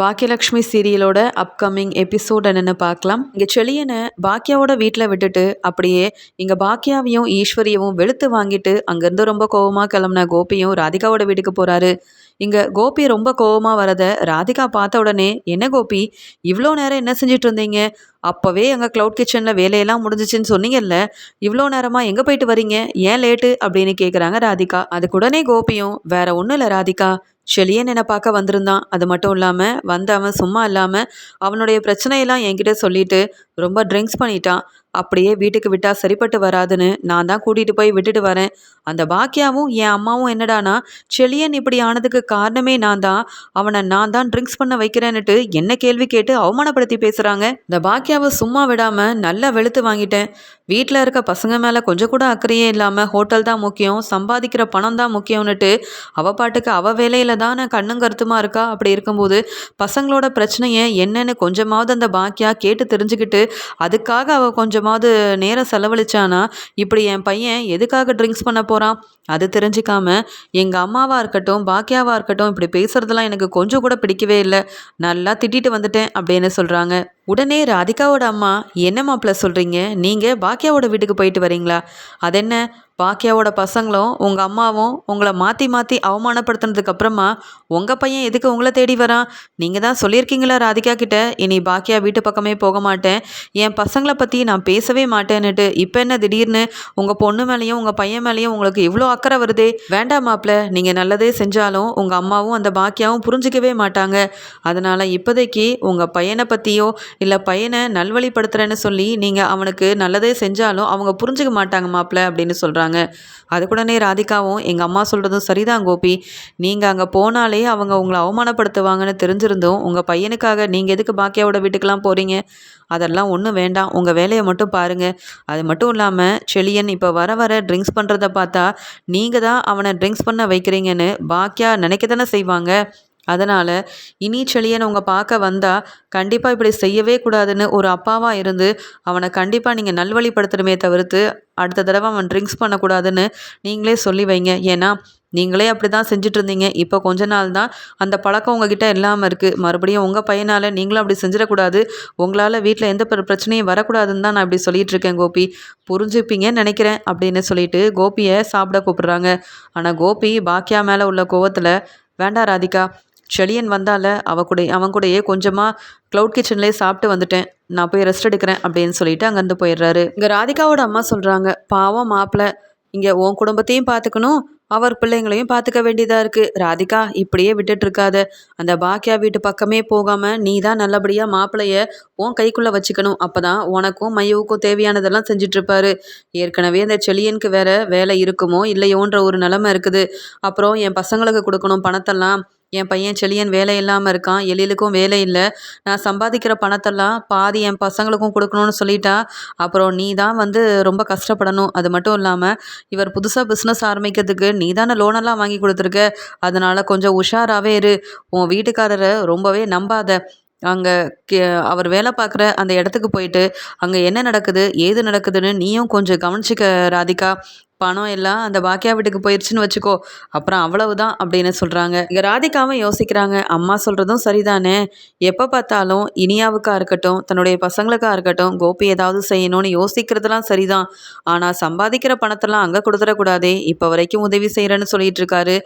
Bhagyalakshmi சீரியலோட upcoming episode என்னென்னு பார்க்கலாம். இங்கே செளியனை பாக்கியாவோட வீட்டில் விட்டுட்டு அப்படியே இங்கே பாக்கியாவையும் ஈஸ்வரியவும் வெளுத்து வாங்கிட்டு அங்கேருந்து ரொம்ப கோவமாக கிளம்புன கோபியும் ராதிகாவோட வீட்டுக்கு போகிறாரு இங்கே கோபி ரொம்ப கோவமாக வரதை ராதிகா பார்த்த உடனே என்ன கோபி? இவ்வளோ நேரம் என்ன செஞ்சுட்டு இருந்தீங்க? அப்போவே எங்கள் க்ளவுட் கிச்சனில் வேலையெல்லாம் முடிஞ்சிச்சுன்னு சொன்னீங்கல்ல இவ்வளோ நேரமாக எங்கே போயிட்டு வரீங்க? ஏன் லேட்டு அப்படின்னு கேட்குறாங்க ராதிகா. அதுக்கு உடனே கோபியும் வேற ஒன்றும் இல்லை ராதிகா. செலியன் என்னை பார்க்க வந்திருந்தான். அது மட்டும் இல்லாமல் வந்த அவன் சும்மா இல்லாமல் அவனுடைய பிரச்சனையெல்லாம் என்கிட்ட சொல்லிட்டு ரொம்ப ட்ரிங்க்ஸ் பண்ணிட்டான். அப்படியே வீட்டுக்கு விட்டால் சரிப்பட்டு வராதுன்னு நான் தான் கூட்டிகிட்டு போய் விட்டுட்டு வரேன். அந்த பாக்கியாவும் என் அம்மாவும் என்னடானா செளியன் இப்படி ஆனதுக்கு காரணமே நான் தான். அவனை நான் தான் ட்ரிங்க்ஸ் பண்ண வைக்கிறேன்னுட்டு என்ன கேள்வி கேட்டு அவமானப்படுத்தி பேசுகிறாங்க இந்த பாக்கியாவை சும்மா விடாமல் நல்லா வெளுத்து வாங்கிட்டேன். வீட்டில் இருக்க பசங்க மேலே கொஞ்சம் கூட அக்கறையே இல்லாமல் ஹோட்டல் தான் முக்கியம் சம்பாதிக்கிற பணம் தான் முக்கியம்னுட்டு அவ பாட்டுக்கு அவ வேலையில் தான் கண்ணும் கருத்துமா இருக்கா? அப்படி இருக்கும்போது பசங்களோட பிரச்சனையை என்னன்னு கொஞ்சமாவது அந்த பாக்கியா கேட்டு தெரிஞ்சுக்கிட்டு அதுக்காக அவள் கொஞ்சமாவது நேரம் செலவழிச்சானா? இப்படி என் பையன் எதுக்காக ட்ரிங்க்ஸ் பண்ண போகிறான் அது தெரிஞ்சுக்காம எங்கள் அம்மாவாக இருக்கட்டும் பாக்கியாவாக இருக்கட்டும் இப்படி பேசுகிறதெல்லாம் எனக்கு கொஞ்சம் கூட பிடிக்கவே இல்லை. நல்லா திட்டிட்டு வந்துட்டேன் அப்படின்னு சொல்கிறாங்க உடனே ராதிகாவோட அம்மா என்ன மாப்பிள்ள சொல்கிறீங்க நீங்கள் பாக்கியாவோட வீட்டுக்கு போயிட்டு வரீங்களா? அதென்ன? பாக்கியாவோட பசங்களும் உங்கள் அம்மாவும் உங்களை மாற்றி மாற்றி அவமானப்படுத்தினதுக்கு அப்புறமா உங்கள் பையன் எதுக்கு உங்களை தேடி வரான்? நீங்கள் தான் சொல்லியிருக்கீங்களா ராதிகா கிட்ட? இனி பாக்கியா வீட்டு பக்கமே போக மாட்டேன். என் பசங்களை பற்றி நான் பேசவே மாட்டேன்னுட்டு இப்போ என்ன திடீர்னு உங்கள் பொண்ணு மேலேயும் உங்கள் பையன் மேலேயும் உங்களுக்கு இவ்வளோ அக்கறை வருதே? வேண்டாம் மாப்பிள்ள நீங்கள் நல்லதே செஞ்சாலும் உங்கள் அம்மாவும் அந்த பாக்கியாவும் புரிஞ்சிக்கவே மாட்டாங்க. அதனால் இப்போதைக்கு உங்கள் பையனை பற்றியோ இல்லை பையனை நல்வழிப்படுத்துகிறேன்னு சொல்லி நீங்கள் அவனுக்கு நல்லதே செஞ்சாலும் அவங்க புரிஞ்சுக்க மாட்டாங்க மாப்பிள்ள அப்படின்னு சொல்கிறாங்க அதுக்குடனே ராதிகாவும் எங்கள் அம்மா சொல்கிறதும் சரிதான் கோபி. நீங்கள் அங்கே போனாலே அவங்க உங்களை அவமானப்படுத்துவாங்கன்னு தெரிஞ்சிருந்தும் உங்கள் பையனுக்காக நீங்கள் எதுக்கு பாக்கியாவோட வீட்டுக்கெலாம் போகிறீங்க அதெல்லாம் ஒன்றும் வேண்டாம். உங்கள் வேலையை மட்டும் பாருங்கள் அது மட்டும் இல்லாமல் செளியன் இப்போ வர வர ட்ரிங்க்ஸ் பண்ணுறத பார்த்தா நீங்கள் தான் அவனை ட்ரிங்க்ஸ் பண்ண வைக்கிறீங்கன்னு பாக்கியா நினைக்க தானே செய்வாங்க. அதனால் இனி செளியன் உங்கள் பார்க்க வந்தால் கண்டிப்பாக இப்படி செய்யவே கூடாதுன்னு ஒரு அப்பாவாக இருந்து அவனை கண்டிப்பாக நீங்கள் நல்வழிப்படுத்தணுமே தவிர்த்து அடுத்த தடவை அவன் ட்ரிங்க்ஸ் பண்ணக்கூடாதுன்னு நீங்களே சொல்லி வைங்க. ஏன்னா நீங்களே அப்படி தான் செஞ்சுட்டு இருந்தீங்க இப்போ கொஞ்ச நாள் தான் அந்த பழக்கம் உங்ககிட்ட இல்லாமல் இருக்குது மறுபடியும் உங்கள் பையனால் நீங்களும் அப்படி செஞ்சிடக்கூடாது. உங்களால் வீட்டில் எந்த பிரச்சனையும் வரக்கூடாதுன்னு தான் நான் இப்படி சொல்லிகிட்டு இருக்கேன் கோபி. புரிஞ்சுப்பீங்கன்னு நினைக்கிறேன் அப்படின்னு சொல்லிட்டு கோபியை சாப்பிட கூப்பிட்றாங்க. ஆனால் கோபி பாக்கியா மேலே உள்ள கோவத்தில் வேண்டாம் ராதிகா செளியன் வந்தால அவ கூட அவன் கூடயே கொஞ்சமாக க்ளவுட் கிச்சன்லேயே சாப்பிட்டு வந்துட்டேன். நான் போய் ரெஸ்ட் எடுக்கிறேன் அப்படின்னு சொல்லிட்டு அங்கேருந்து போயிடுறாரு. இங்கே ராதிகாவோட அம்மா சொல்கிறாங்க பாவம் மாப்பிள்ளை இங்கே உன் குடும்பத்தையும் பார்த்துக்கணும் அவர் பிள்ளைங்களையும் பார்த்துக்க வேண்டியதாக இருக்குது ராதிகா இப்படியே விட்டுட்டு இருக்காத. அந்த பாக்கியா வீட்டு பக்கமே போகாமல் நீ தான் நல்லபடியாக மாப்பிள்ளைய உன் கைக்குள்ளே வச்சுக்கணும். அப்போ தான் உனக்கும் மையவுக்கும் தேவையானதெல்லாம் செஞ்சிட்ருப்பாரு ஏற்கனவே அந்த செளியனுக்கு வேற வேலை இருக்குமோ இல்லையோன்ற ஒரு நிலமை இருக்குது. அப்புறம் என் பசங்களுக்கு கொடுக்கணும் பணத்தெல்லாம் என் பையன் செளியன் வேலை இல்லாமல் இருக்கான் எழிலுக்கும் வேலை இல்லை. நான் சம்பாதிக்கிற பணத்தெல்லாம் பாதி என் பசங்களுக்கும் கொடுக்கணும்னு சொல்லிட்டா அப்புறம் நீ தான் வந்து ரொம்ப கஷ்டப்படணும். அது மட்டும் இல்லாமல் இவர் புதுசாக பிஸ்னஸ் ஆரம்பிக்கிறதுக்கு நீ தானே லோனெல்லாம் வாங்கி கொடுத்துருக்க. அதனால் கொஞ்சம் உஷாராகவே இரு. உன் வீட்டுக்காரரை ரொம்பவே நம்பாத. அங்கே கே அவர் வேலை பார்க்குற அந்த இடத்துக்கு போயிட்டு அங்கே என்ன நடக்குது ஏது நடக்குதுன்னு நீயும் கொஞ்சம் கவனிச்சிக்க ராதிகா. பணம் எல்லாம் அந்த பாக்கியா வீட்டுக்கு போயிடுச்சுன்னு வச்சுக்கோ. அப்புறம் அவ்வளவுதான் அப்படின்னு சொல்கிறாங்க இங்கே ராதிகாவும் யோசிக்கிறாங்க. அம்மா சொல்கிறதும் சரிதானே? எப்போ பார்த்தாலும் இனியாவுக்கா இருக்கட்டும் தன்னுடைய பசங்களுக்காக இருக்கட்டும் கோபி ஏதாவது செய்யணும்னு யோசிக்கிறதுலாம் சரிதான். ஆனால் சம்பாதிக்கிற பணத்தெல்லாம் அங்கே கொடுத்துடக்கூடாதே. இப்போ வரைக்கும் உதவி செய்கிறேன்னு சொல்லிட்டு இருக்காரு.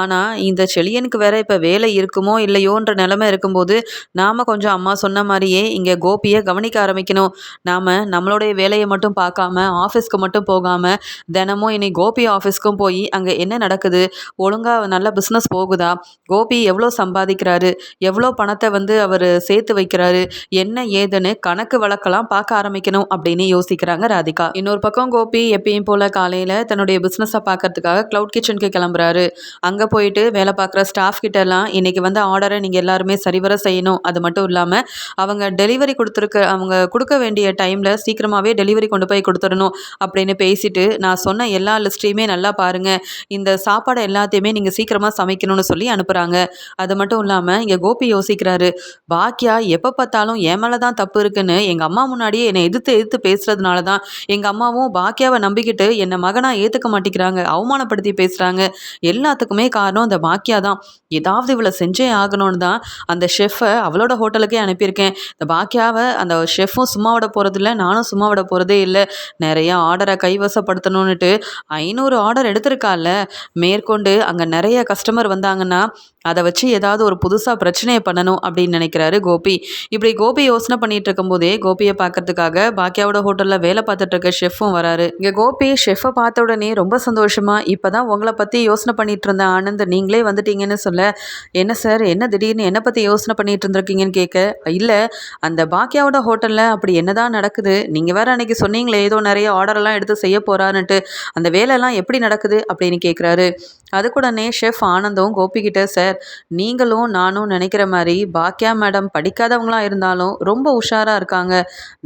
ஆனால் இந்த செளியனுக்கு வேற இப்போ வேலை இருக்குமோ இல்லையோன்ற நிலைமை இருக்கும்போது நாம் கொஞ்சம் அம்மா சொன்ன மாதிரியே இங்கே கோபியை கவனிக்க ஆரம்பிக்கணும். நாம் நம்மளுடைய வேலையை மட்டும் பார்க்காம ஆஃபீஸ்க்கு மட்டும் போகாமல் தினமும் இனி கோபி ஆஃபீஸ்க்கும் போய் அங்கே என்ன நடக்குது? ஒழுங்காக நல்ல பிஸ்னஸ் போகுதா? கோபி எவ்வளோ சம்பாதிக்கிறாரு? எவ்வளோ பணத்தை வந்து அவர் சேர்த்து வைக்கிறாரு? என்ன ஏதுன்னு கணக்கு வழக்கெல்லாம் பார்க்க ஆரம்பிக்கணும் அப்படின்னு யோசிக்கிறாங்க ராதிகா. இன்னொரு பக்கம் கோபி எப்பயும் போல் காலையில் தன்னுடைய பிஸ்னஸை பார்க்கறதுக்காக க்ளவுட் கிச்சனுக்கு கிளம்புறாரு. அங்கே போயிட்டு வேலை பார்க்குற ஸ்டாஃப் கிட்டலாம் இன்றைக்கி வந்து ஆர்டரை நீங்கள் எல்லாருமே சரிவர செய்யணும். அது மட்டும் இல்லாமல் அவங்க டெலிவரி கொடுத்துருக்க அவங்க கொடுக்க வேண்டிய டைமில் சீக்கிரமாகவே டெலிவரி கொண்டு போய் கொடுத்துடணும் அப்படின்னு பேசிட்டு நான் சொன்ன எல்லா லிஸ்ட்டையுமே நல்லா பாருங்கள் இந்த சாப்பாடை எல்லாத்தையுமே நீங்கள் சீக்கிரமாக சமைக்கணும்னு சொல்லி அனுப்புகிறாங்க அது மட்டும் இல்லாமல் இங்கே கோபி யோசிக்கிறாரு பாக்கியா எப்போ பார்த்தாலும் என் மேலே தான் தப்பு இருக்குன்னு எங்கள் அம்மா முன்னாடியே என்னை எதிர்த்து எதிர்த்து பேசுகிறதுனால தான் எங்கள் அம்மாவும் பாக்கியாவை நம்பிக்கிட்டு என்னை மகனாக ஏற்றுக்க மாட்டேங்கிறாங்க. அவமானப்படுத்தி பேசுகிறாங்க எல்லாத்துக்குமே காரணம் அந்த பாக்கியா தான். ஏதாவது இவ்வளோ செஞ்சே ஆகணும்னு தான் அந்த ஷெஃப்பை அவளோட ஹோட்டலுக்கே அனுப்பியிருக்கேன். இந்த பாக்கியாவை அந்த ஷெஃப்பும் சும்மா விட போகிறதில்ல நானும் சும்மா விட போகிறதே இல்லை. நிறையா ஆர்டரை கைவசப்படுத்தணுன்னுட்டு ஐநூறு ஆர்டர் எடுத்திருக்கால மேற்கொண்டு அங்கே நிறைய கஸ்டமர் வந்தாங்கன்னா அதை வச்சு ஏதாவது ஒரு புதுசாக பிரச்சனையை பண்ணணும் அப்படின்னு நினைக்கிறாரு கோபி. இப்படி கோபி யோசனை பண்ணிட்டு இருக்கும்போதே கோபியை பார்க்கறதுக்காக பாக்கியாவோட ஹோட்டலில் வேலை பார்த்துட்டு இருக்க ஷெஃப்பும் வராரு. இங்கே கோபி ஷெஃப்பை பார்த்த உடனே ரொம்ப சந்தோஷமா இப்போ தான் உங்களை பற்றி யோசனை பண்ணிட்டு இருந்த ஆனந்த் நீங்களே வந்துட்டீங்கன்னு சொல்ல என்ன சார் என்ன திடீர்னு என்னை பற்றி யோசனை பண்ணிட்டு இருந்திருக்கீங்கன்னு கேட்க இல்லை அந்த பாக்கியாவோட ஹோட்டலில் அப்படி என்னதான் நடக்குது நீங்கள் வேற அன்னைக்கு சொன்னீங்களே ஏதோ நிறைய ஆர்டரெல்லாம் எடுத்து செய்ய போகிறான்னுட்டு அந்த வேலையெல்லாம் எப்படி நடக்குது? அப்படின்னு கேட்குறாரு. அதுக்குடனே ஷெஃப் ஆனந்தும் கோபிக்கிட்ட சார் நீங்களும் நானும் நினைக்கிற மாதிரி பாக்கியா மேடம் படிக்காதவங்களா இருந்தாலும் ரொம்ப உஷாராக இருக்காங்க.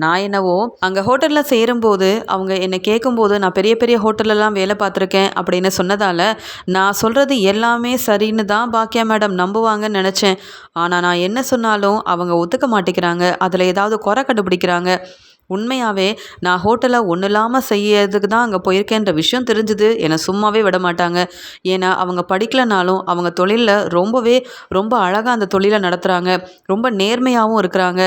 நான் என்னவோ அங்கே ஹோட்டலில் சேரும்போது அவங்க என்னை கேட்கும்போது நான் பெரிய பெரிய ஹோட்டல்லலாம் வேலை பார்த்துருக்கேன் அப்படின்னு சொன்னதால் நான் சொல்கிறது எல்லாமே சரின்னு தான் பாக்கியா மேடம் நம்புவாங்கன்னு நினச்சேன். ஆனால் நான் என்ன சொன்னாலும் அவங்க ஒத்துக்க மாட்டேங்கிறாங்க. அதில் ஏதாவது குறை கண்டுபிடிக்கிறாங்க. உண்மையாகவே நான் ஹோட்டலில் ஒன்றும் இல்லாமல் செய்யறதுக்கு தான் அங்கே போயிருக்கேன்ற விஷயம் தெரிஞ்சுது. என்னை சும்மாவே விட மாட்டாங்க. ஏன்னா அவங்க படிக்கலைனாலும் அவங்க தொழிலில் ரொம்பவே ரொம்ப அழகாக அந்த தொழிலை நடத்துகிறாங்க ரொம்ப நேர்மையாகவும் இருக்கிறாங்க.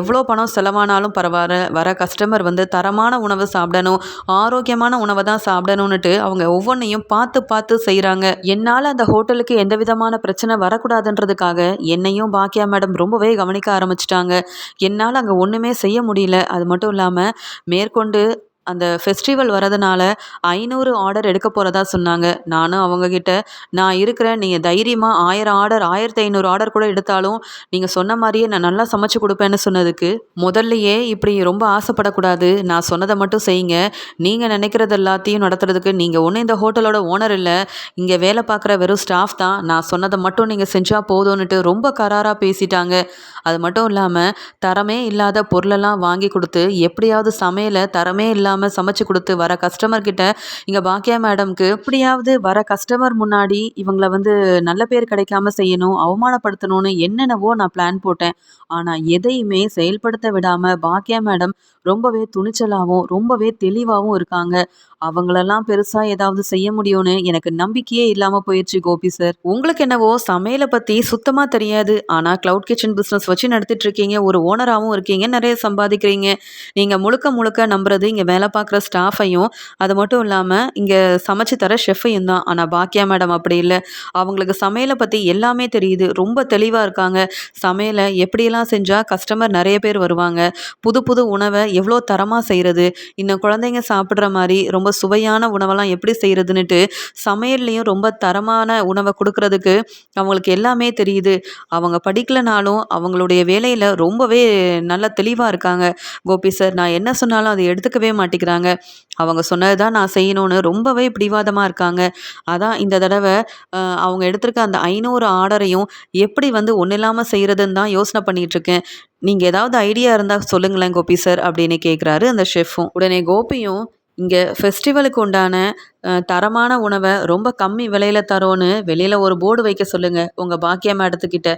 எவ்வளோ பணம் செலவானாலும் பரவாயில்ல. வர கஸ்டமர் வந்து தரமான உணவு சாப்பிடணும். ஆரோக்கியமான உணவை தான் சாப்பிடணுன்னுட்டு அவங்க ஒவ்வொன்றையும் பார்த்து பார்த்து செய்கிறாங்க என்னால் அந்த ஹோட்டலுக்கு எந்த விதமான பிரச்சனை வரக்கூடாதுன்றதுக்காக என்னையும் பாக்கியா மேடம் ரொம்பவே கவனிக்க ஆரம்பிச்சிட்டாங்க. என்னால் அங்கே ஒன்றுமே செய்ய முடியல. அது மட்டும் மட்டும் இல்லாமல் மேற்கொண்டு அந்த ஃபெஸ்டிவல் வரதுனால ஐநூறு ஆர்டர் எடுக்க போகிறதா சொன்னாங்க. நானும் அவங்கக்கிட்ட நான் இருக்கிறேன் நீங்கள் தைரியமாக ஆயிரம் ஆர்டர் ஆயிரத்தி ஐநூறு ஆர்டர் கூட எடுத்தாலும் நீங்கள் சொன்ன மாதிரியே நான் நல்லா சமைச்சு கொடுப்பேன்னு சொன்னதுக்கு முதல்லையே இப்படி ரொம்ப ஆசைப்படக்கூடாது. நான் சொன்னதை மட்டும் செய்யுங்க. நீங்கள் நினைக்கிறது எல்லாத்தையும் நடத்துறதுக்கு நீங்கள் ஒன்றும் இந்த ஹோட்டலோட ஓனர் இல்லை. இங்கே வேலை பார்க்குற வெறும் ஸ்டாஃப் தான். நான் சொன்னதை மட்டும் நீங்கள் செஞ்சால் போதும்னுட்டு ரொம்ப கராராக பேசிட்டாங்க. அது மட்டும் இல்லாமல் தரமே இல்லாத பொருளெல்லாம் வாங்கி கொடுத்து எப்படியாவது சமையலை தரமே இல்லாமல் இல்லாமல் சமைச்சு கொடுத்து வர கஸ்டமர்கிட்ட இங்கே பாக்கியா மேடம்க்கு எப்படியாவது வர கஸ்டமர் முன்னாடி இவங்களை வந்து நல்ல பேர் கிடைக்காம செய்யணும் அவமானப்படுத்தணும்னு என்னென்னவோ நான் பிளான் போட்டேன். ஆனால் எதையுமே செயல்படுத்த விடாமல் பாக்கியா மேடம் ரொம்பவே துணிச்சலாகவும் ரொம்பவே தெளிவாகவும் இருக்காங்க. அவங்களெல்லாம் பெருசாக ஏதாவது செய்ய முடியும்னு எனக்கு நம்பிக்கையே இல்லாமல் போயிடுச்சு கோபி சார் உங்களுக்கு என்னவோ சமையலை பற்றி சுத்தமாக தெரியாது. ஆனால் க்ளவுட் கிச்சன் பிஸ்னஸ் வச்சு நடத்திட்டு இருக்கீங்க ஒரு ஓனராகவும் இருக்கீங்க நிறைய சம்பாதிக்கிறீங்க. நீங்கள் முழுக்க முழுக்க நம்புறது இங்கே வேலை பார்க்குற ஸ்டாஃபையும் அது மட்டும் இல்லாமல் இங்கே சமைச்சு தர ஷெஃபையும் தான். ஆனால் பாக்கியா மேடம் அப்படி இல்லை. அவங்களுக்கு சமையலை பற்றி எல்லாமே தெரியுது. ரொம்ப தெளிவாக இருக்காங்க. சமையலை எப்படியெல்லாம் செஞ்சால் கஸ்டமர் நிறைய பேர் வருவாங்க. புது புது உணவை எவ்வளோ தரமாக செய்கிறது இன்னும் குழந்தைங்க சாப்பிட்ற மாதிரி ரொம்ப சுவையான உணவெல்லாம் எப்படி செய்கிறதுன்னுட்டு சமையல்லையும் ரொம்ப தரமான உணவை கொடுக்கறதுக்கு அவங்களுக்கு எல்லாமே தெரியுது. அவங்க படிக்கலைனாலும் அவங்களுடைய வேலையில் ரொம்பவே நல்ல தெளிவாக இருக்காங்க. கோபி சார் நான் என்ன சொன்னாலும் அதை எடுத்துக்கவே மாட்டேன் மாட்டேங்கிறாங்க அவங்க சொன்னது தான் நான் செய்யணும்னு ரொம்பவே பிடிவாதமாக இருக்காங்க. அதான் இந்த தடவை அவங்க எடுத்திருக்க அந்த ஐநூறு ஆர்டரையும் எப்படி வந்து ஒன்றும் இல்லாமல் செய்கிறதுன்னு தான் யோசனை பண்ணிகிட்ருக்கேன் நீங்கள் ஏதாவது ஐடியா இருந்தால் சொல்லுங்களேன் கோபி சார் அப்படின்னு கேட்குறாரு அந்த ஷெஃப்பும் உடனே கோபியும் இங்கே ஃபெஸ்டிவலுக்கு உண்டான தரமான உணவை ரொம்ப கம்மி விலையில் தரோன்னு வெளியில் ஒரு போர்டு வைக்க சொல்லுங்கள் உங்கள் பாக்கியா மேடத்துக்கிட்ட.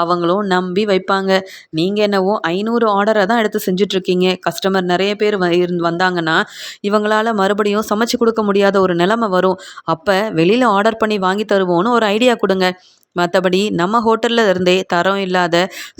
அவங்களும் நம்பி வைப்பாங்க. நீங்கள் என்னவோ ஐநூறு ஆர்டரை தான் எடுத்து செஞ்சிட்ருக்கீங்க. கஸ்டமர் நிறைய பேர் வ வந்தாங்கன்னா இவங்களால் மறுபடியும் சமைச்சு கொடுக்க முடியாத ஒரு நிலமை வரும். அப்போ வெளியில் ஆர்டர் பண்ணி வாங்கி தருவோன்னு ஒரு ஐடியா கொடுங்க. மற்றபடி நம்ம ஹோட்டலில் இருந்தே தரம் இல்லாத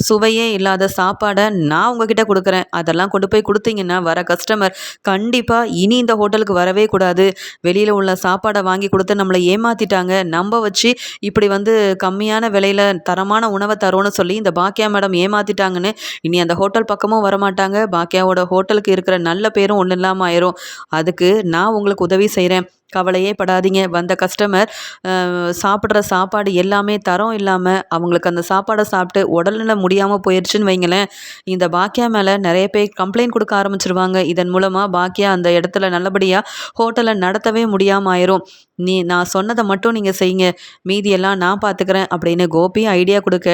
சுவையே இல்லாத சாப்பாடை நான் உங்ககிட்ட கொடுக்குறேன். அதெல்லாம் கொண்டு போய் கொடுத்தீங்கன்னா வர கஸ்டமர் கண்டிப்பாக இனி இந்த ஹோட்டலுக்கு வரவே கூடாது. வெளியில் உள்ள சாப்பாடை வாங்கி கொடுத்து நம்மளை ஏமாற்றிட்டாங்க நம்ப வச்சு இப்படி வந்து கம்மியான விலையில் தரமான உணவை தரோன்னு சொல்லி இந்த பாக்கியா மேடம் ஏமாற்றிட்டாங்கன்னு இனி அந்த ஹோட்டல் பக்கமும் வரமாட்டாங்க. பாக்கியாவோட ஹோட்டலுக்கு இருக்கிற நல்ல பேரும் ஒன்றும் இல்லாமல் ஆயிரும். அதுக்கு நான் உங்களுக்கு உதவி செய்கிறேன் கவலையே படாதீங்க. வந்த கஸ்டமர் சாப்பிட்ற சாப்பாடு எல்லாமே தரம் இல்லாமல் அவங்களுக்கு அந்த சாப்பாடை சாப்பிட்டு உடல்நிலை முடியாமல் போயிடுச்சுன்னு வைங்களேன். இந்த பாக்கியா மேலே நிறைய பேர் கம்ப்ளைண்ட் கொடுக்க ஆரம்பிச்சிருவாங்க. இதன் மூலமாக பாக்கியா அந்த இடத்துல நல்லபடியாக ஹோட்டலை நடத்தவே முடியாமல் ஆயிரும். நீ நான் சொன்னதை மட்டும் நீங்கள் செய்யுங்க. மீதியெல்லாம் நான் பார்த்துக்கிறேன் அப்படின்னு கோபியும் ஐடியா கொடுக்க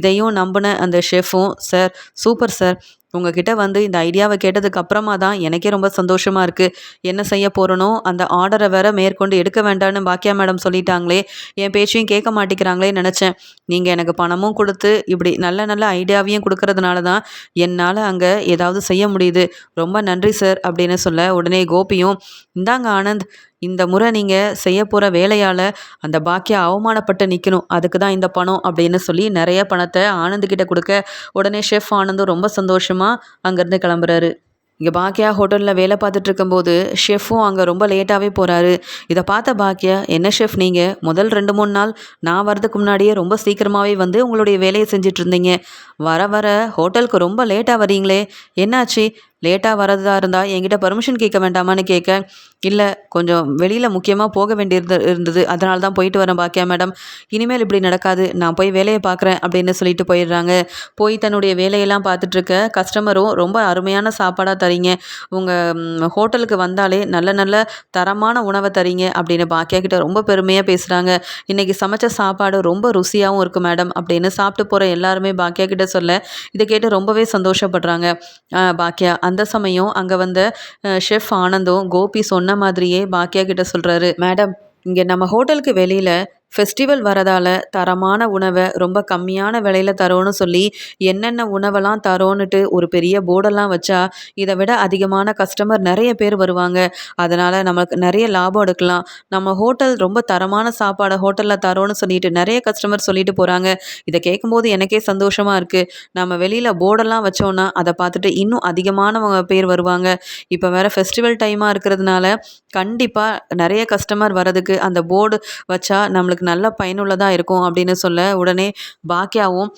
இதையும் நம்பின அந்த ஷெஃபும் சார் சூப்பர் சார். உங்ககிட்ட வந்து இந்த ஐடியாவை கேட்டதுக்கு அப்புறமா தான் எனக்கே ரொம்ப சந்தோஷமாக இருக்குது என்ன செய்ய போகிறனோ அந்த ஆர்டரை வேற மேற்கொண்டு எடுக்க வேண்டாம்னு பாக்கியா மேடம் சொல்லிட்டாங்களே என் பேச்சையும் கேட்க மாட்டேங்கிறாங்களே நினச்சேன். நீங்கள் எனக்கு பணமும் கொடுத்து இப்படி நல்ல நல்ல ஐடியாவையும் கொடுக்கறதுனால தான் என்னால் அங்கே ஏதாவது செய்ய முடியுது. ரொம்ப நன்றி சார் அப்படின்னு சொல்ல உடனே கோபியும் இந்தாங்க ஆனந்த் இந்த முறை நீங்கள் செய்ய போகிற வேலையால் அந்த பாக்கியா அவமானப்பட்டு நிற்கணும் அதுக்கு தான் இந்த பணம் அப்படின்னு சொல்லி நிறைய பணத்தை ஆனந்துக்கிட்ட கொடுக்க உடனே ஷெஃப் ஆனந்தும் ரொம்ப சந்தோஷமாக அங்கேருந்து கிளம்புறாரு. இங்கே பாக்கியா ஹோட்டலில் வேலை பார்த்துட்டு இருக்கும்போது ஷெஃப்பும் அங்கே ரொம்ப லேட்டாகவே போகிறாரு இதை பார்த்த பாக்கியா என்ன ஷெஃப் நீங்கள் முதல் ரெண்டு மூணு நாள் நான் வரதுக்கு முன்னாடியே ரொம்ப சீக்கிரமாகவே வந்து உங்களுடைய வேலையை செஞ்சிட்ருந்தீங்க வர வர ஹோட்டலுக்கு ரொம்ப லேட்டாக வரீங்களே என்னாச்சு? லேட்டாக வரதா இருந்தால் என்கிட்ட பர்மிஷன் கேட்க வேண்டாமான்னு கேட்க இல்லை கொஞ்சம் வெளியில் முக்கியமாக போக வேண்டியிருந்த இருந்தது. அதனால தான் போயிட்டு வரேன் பாக்கியா மேடம். இனிமேல் இப்படி நடக்காது. நான் போய் வேலையை பார்க்குறேன் அப்படின்னு சொல்லிட்டு போயிடுறாங்க. போய் தன்னுடைய வேலையெல்லாம் பார்த்துட்ருக்க கஸ்டமரும் ரொம்ப அருமையான சாப்பாடாக தரீங்க. உங்கள் ஹோட்டலுக்கு வந்தாலே நல்ல நல்ல தரமான உணவை தரீங்க அப்படின்னு பாக்கியா கிட்ட ரொம்ப பெருமையாக பேசுகிறாங்க இன்றைக்கி சமைச்ச சாப்பாடு ரொம்ப ருசியாகவும் இருக்குது மேடம் அப்படின்னு சாப்பிட்டு போகிற எல்லாருமே பாக்கியா கிட்ட சொல்ல இதை கேட்டு ரொம்பவே சந்தோஷப்படுறாங்க. பாக்கியா அந்த சமயம் அங்கே வந்த ஷெஃப் ஆனந்தும் கோபி சொன்ன மாதிரியே பாக்கியா கிட்ட சொல்கிறாரு மேடம் இங்கே நம்ம ஹோட்டலுக்கு வெளியில் ஃபெஸ்டிவல் வரதால் தரமான உணவை ரொம்ப கம்மியான விலையில் தரோன்னு சொல்லி என்னென்ன உணவெல்லாம் தரோன்னுட்டு ஒரு பெரிய போர்டெல்லாம் வச்சா இதை விட அதிகமான கஸ்டமர் நிறைய பேர் வருவாங்க. அதனால் நமக்கு நிறைய லாபம் எடுக்கலாம். நம்ம ஹோட்டல் ரொம்ப தரமான சாப்பாடை ஹோட்டலில் தரோன்னு சொல்லிட்டு நிறைய கஸ்டமர் சொல்லிட்டு போகிறாங்க இதை கேட்கும்போது எனக்கே சந்தோஷமாக இருக்குது நம்ம வெளியில் போர்டெல்லாம் வச்சோன்னா அதை பார்த்துட்டு இன்னும் அதிகமானவங்க பேர் வருவாங்க. இப்போ வேறு ஃபெஸ்டிவல் டைமாக இருக்கிறதுனால கண்டிப்பாக நிறைய கஸ்டமர் வரதுக்கு அந்த போர்டு வச்சா நம்மளுக்கு உங்களுக்கு நல்ல பயனுள்ளதாக இருக்கும் அப்படின்னு சொல்ல உடனே பாக்கியாவும்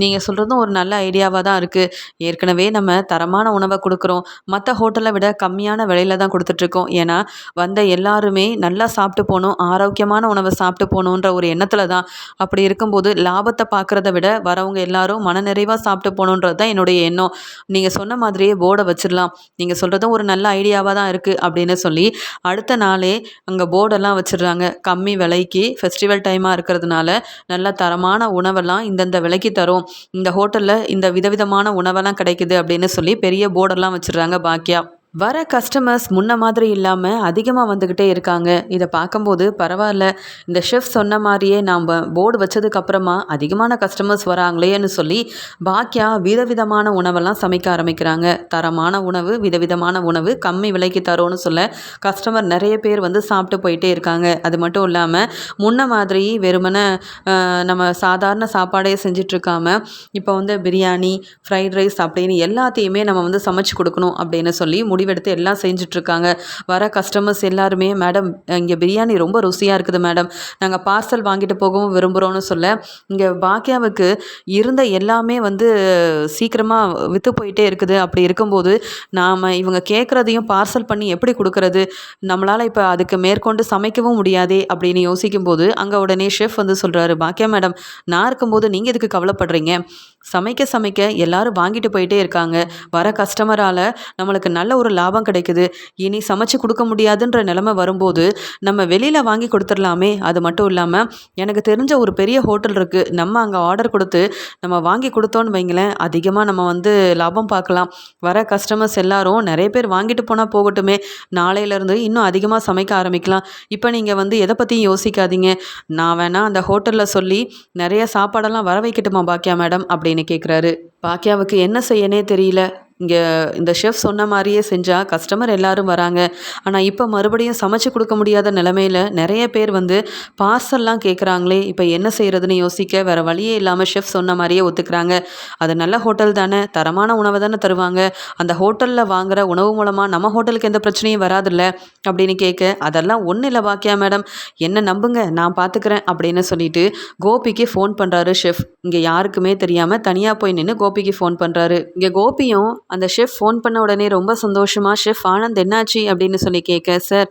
நீங்கள் சொல்கிறதும் ஒரு நல்ல ஐடியாவாக தான் இருக்குது ஏற்கனவே நம்ம தரமான உணவை கொடுக்குறோம். மற்ற ஹோட்டலை விட கம்மியான விலையில தான் கொடுத்துட்ருக்கோம். ஏன்னா வந்த எல்லாருமே நல்லா சாப்பிட்டு போகணும் ஆரோக்கியமான உணவை சாப்பிட்டு போகணுன்ற ஒரு எண்ணத்தில் தான். அப்படி இருக்கும்போது லாபத்தை பார்க்குறத விட வரவங்க எல்லாரும் மனநிறைவாக சாப்பிட்டு போகணுன்றது தான் என்னுடைய எண்ணம். நீங்கள் சொன்ன மாதிரியே போர்டை வச்சிடலாம். நீங்கள் சொல்கிறதும் ஒரு நல்ல ஐடியாவாக தான் இருக்குது அப்படின்னு சொல்லி அடுத்த நாளே அங்கே போர்டெல்லாம் வச்சிடுறாங்க. கம்மி விலைக்கு ஃபெஸ்டிவல் டைமாக இருக்கிறதுனால நல்ல தரமான உணவெல்லாம் இந்தந்த விலைக்கு தரும். இந்த ஹோட்டலில் இந்த விதவிதமான உணவெல்லாம் கிடைக்குது அப்படின்னு சொல்லி பெரிய போர்டெல்லாம் வச்சிடுறாங்க பாக்கியா. வர கஸ்டமர்ஸ் முன்ன மாதிரி இல்லாமல் அதிகமாக வந்துக்கிட்டே இருக்காங்க. இதை பார்க்கும்போது பரவாயில்ல. இந்த ஷெஃப் சொன்ன மாதிரியே நாம் போர்டு வச்சதுக்கப்புறமா அதிகமான கஸ்டமர்ஸ் வராங்களேன்னு சொல்லி பாக்கியா விதவிதமான உணவெல்லாம் சமைக்க ஆரம்பிக்கிறாங்க. தரமான உணவு விதவிதமான உணவு கம்மி விலைக்கு தரோன்னு சொல்ல கஸ்டமர் நிறைய பேர் வந்து சாப்பிட்டு போயிட்டே இருக்காங்க. அது மட்டும் இல்லாமல் முன்ன மாதிரி வெறுமனை நம்ம சாதாரண சாப்பாடே செஞ்சிட்ருக்காம இப்போ வந்து பிரியாணி ஃப்ரைட் ரைஸ் அப்படின்னு எல்லாத்தையுமே நம்ம வந்து சமைச்சு கொடுக்கணும் அப்படின்னு சொல்லி முடிவெடுத்து எல்லாம் செஞ்சிட்ருக்காங்க. வர கஸ்டமர்ஸ் எல்லாருமே மேடம் இங்கே பிரியாணி ரொம்ப ருசியாக இருக்குது மேடம். நாங்கள் பார்சல் வாங்கிட்டு போகவும் விரும்புகிறோன்னு சொல்ல இங்கே பாக்கியாவுக்கு இருந்த எல்லாமே வந்து சீக்கிரமாக விற்று போயிட்டே இருக்குது. அப்படி இருக்கும்போது நாம் இவங்க கேட்குறதையும் பார்சல் பண்ணி எப்படி கொடுக்குறது? நம்மளால் இப்போ அதுக்கு மேற்கொண்டு சமைக்கவும் முடியாதே அப்படின்னு யோசிக்கும்போது அங்கே உடனே ஷெஃப் வந்து சொல்கிறாரு பாக்கியா மேடம் நான் இருக்கும்போது நீங்கள் இதுக்கு கவலைப்படுறீங்க? சமைக்க சமைக்க எல்லாரும் வாங்கிட்டு போயிட்டே இருக்காங்க. வர கஸ்டமரால் நம்மளுக்கு நல்ல ஒரு லாபம் கிடைக்குது. இனி சமைச்சு கொடுக்க முடியாதுன்ற நிலமை வரும்போது நம்ம வெளியில் வாங்கி கொடுத்துடலாமே. அது மட்டும் இல்லாமல் எனக்கு தெரிஞ்ச ஒரு பெரிய ஹோட்டல் இருக்குது நம்ம அங்கே ஆர்டர் கொடுத்து நம்ம வாங்கி கொடுத்தோன்னு வைங்களேன் அதிகமாக நம்ம வந்து லாபம் பார்க்கலாம். வர கஸ்டமர்ஸ் எல்லாரும் நிறைய பேர் வாங்கிட்டு போனால் போகட்டுமே. நாளையிலேருந்து இன்னும் அதிகமாக சமைக்க ஆரம்பிக்கலாம். இப்போ நீங்கள் வந்து எதை பற்றியும் யோசிக்காதீங்க. நான் வேணால் அந்த ஹோட்டலில் சொல்லி நிறைய சாப்பாடெல்லாம் வர வைக்கட்டுமா பாக்கியா மேடம் அப்படின்னு கேட்குறாரு பாக்கியாவுக்கு என்ன செய்யனே தெரியல. இங்கே இந்த ஷெஃப் சொன்ன மாதிரியே செஞ்சால் கஸ்டமர் எல்லோரும் வராங்க. ஆனால் இப்போ மறுபடியும் சமைச்சு கொடுக்க முடியாத நிலமையில் நிறைய பேர் வந்து பார்சல்லாம் கேட்குறாங்களே இப்போ என்ன செய்கிறதுன்னு யோசிக்க வேறு வழியே இல்லாமல் ஷெஃப் சொன்ன மாதிரியே ஒத்துக்கிறாங்க. அது நல்ல ஹோட்டல் தானே தரமான உணவை தானே தருவாங்க. அந்த ஹோட்டலில் வாங்குகிற உணவு மூலமாக நம்ம ஹோட்டலுக்கு எந்த பிரச்சனையும் வராதில்ல அப்படின்னு கேட்க அதெல்லாம் ஒன்றும் இல்லை பாக்கியா மேடம். என்ன நம்புங்க நான் பார்த்துக்கிறேன் அப்படின்னு சொல்லிட்டு கோபிக்கு ஃபோன் பண்ணுறாரு ஷெஃப் இங்கே யாருக்குமே தெரியாமல் தனியாக போய் நின்று கோபிக்கு ஃபோன் பண்ணுறாரு இங்கே கோபியும் அந்த ஷெஃப் ஃபோன் பண்ண உடனே ரொம்ப சந்தோஷமாக ஷெஃப் ஆனந்த் என்னாச்சு? அப்படின்னு சொல்லி கேட்க சார்